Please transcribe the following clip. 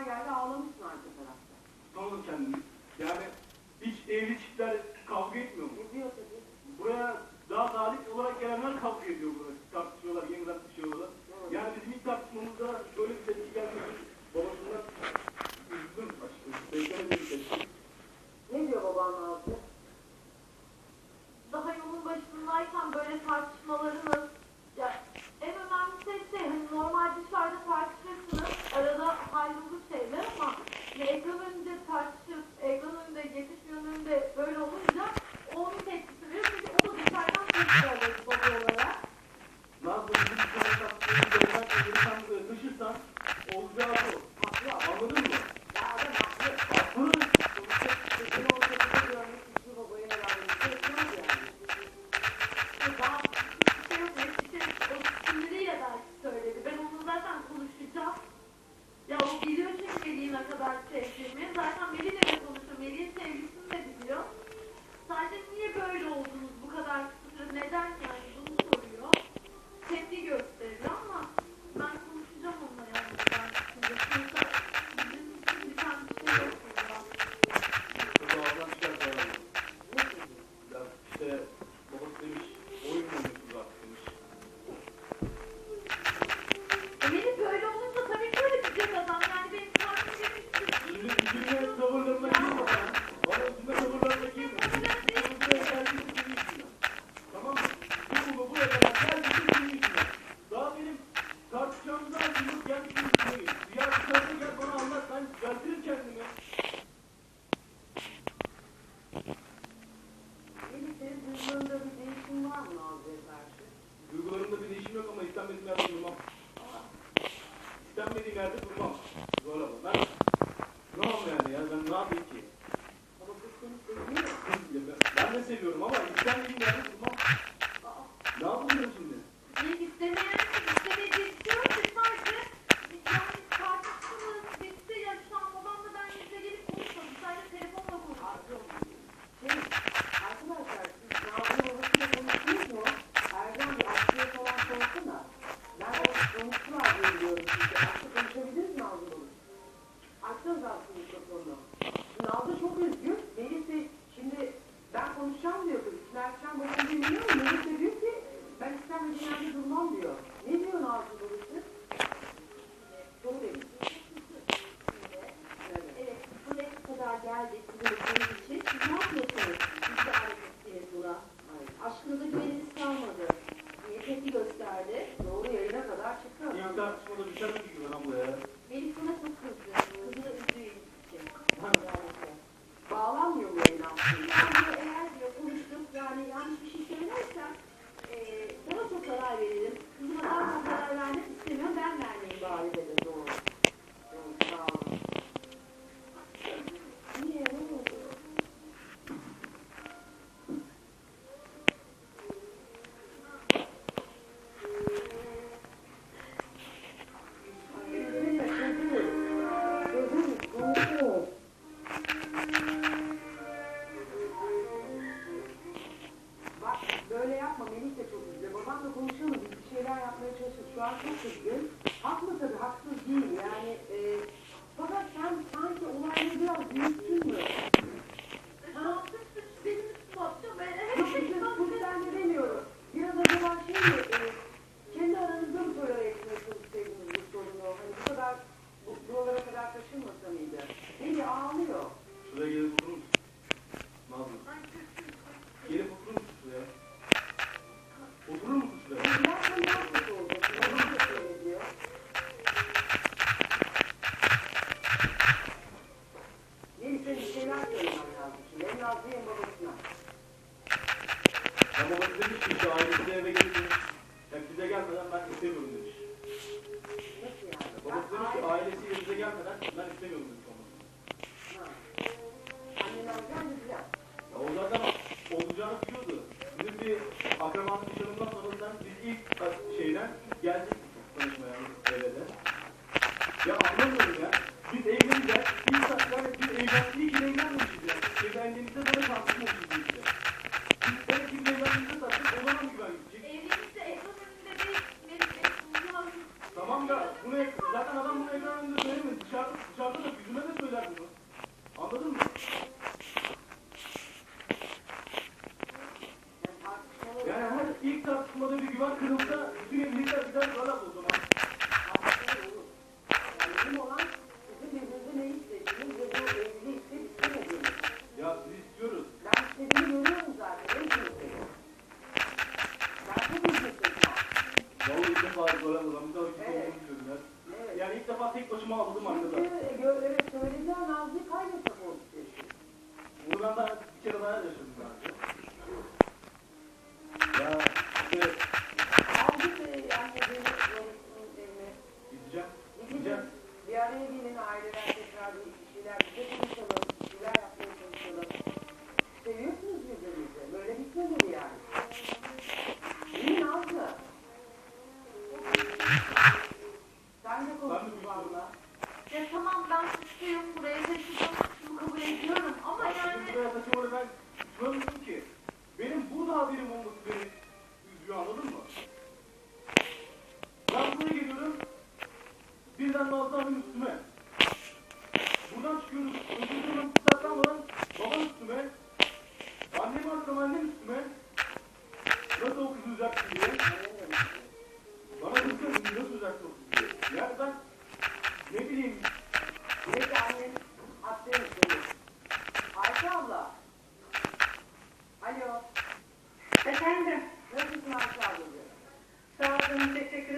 yer yerde ağlamışsın arka tarafta. Ne olur kendini. Yani hiç evli çiftler kavga etmiyor mu? sevgilimi. Zaten Melih'le de konuştum. Melih'in sevgilisini de biliyor. Sadece niye böyle oldunuz bu kadar kısa? Neden yani? yaptım. Yani eğer diyor konuştuk yani yanlış bir şey söylersem e, daha çok karar veririm. Kızıma daha çok karar vermek istemiyorum ben vermeye bari dedim. konuşalım. Bir şeyler yapmaya çalışıyoruz. Şu an çok üzgün. Babamız demiş ki şu ailesi eve gelin. Ya bize gelmeden ben istemiyorum demiş. Babamız demiş ki ailesi bize gelmeden ben istemiyorum demiş. Ya o zaten olacağını biliyordu. Bizim bir akrabanın dışarından sonra biz ilk şeyden geldik ilk tartışmada bir güven kırılsa bütün evlilikler gider kalak o zaman. Bizim olan bizim ne istediğimiz ve bu evliliği isteyip. Ya biz istiyoruz. Ben istediğimi görüyorum zaten. Ben istiyorum. Ben de bir istiyorum. Ya ilk defa ilk başıma aldım arkada. E, evet söylediler Nazlı'yı kaybettim o istiyorsun. Bunu ben daha bir kere daha yaşadım. Vallahi benim umut beni üzüyor anladın mı? Ben buraya geliyorum. Birden Nazlı üstüme. Buradan çıkıyoruz. Öldürdüğüm saklanmadan babam üstüme. Annem arkam annem üstüme. Nasıl okutulacak diye. Arkadaşlarımı tek tek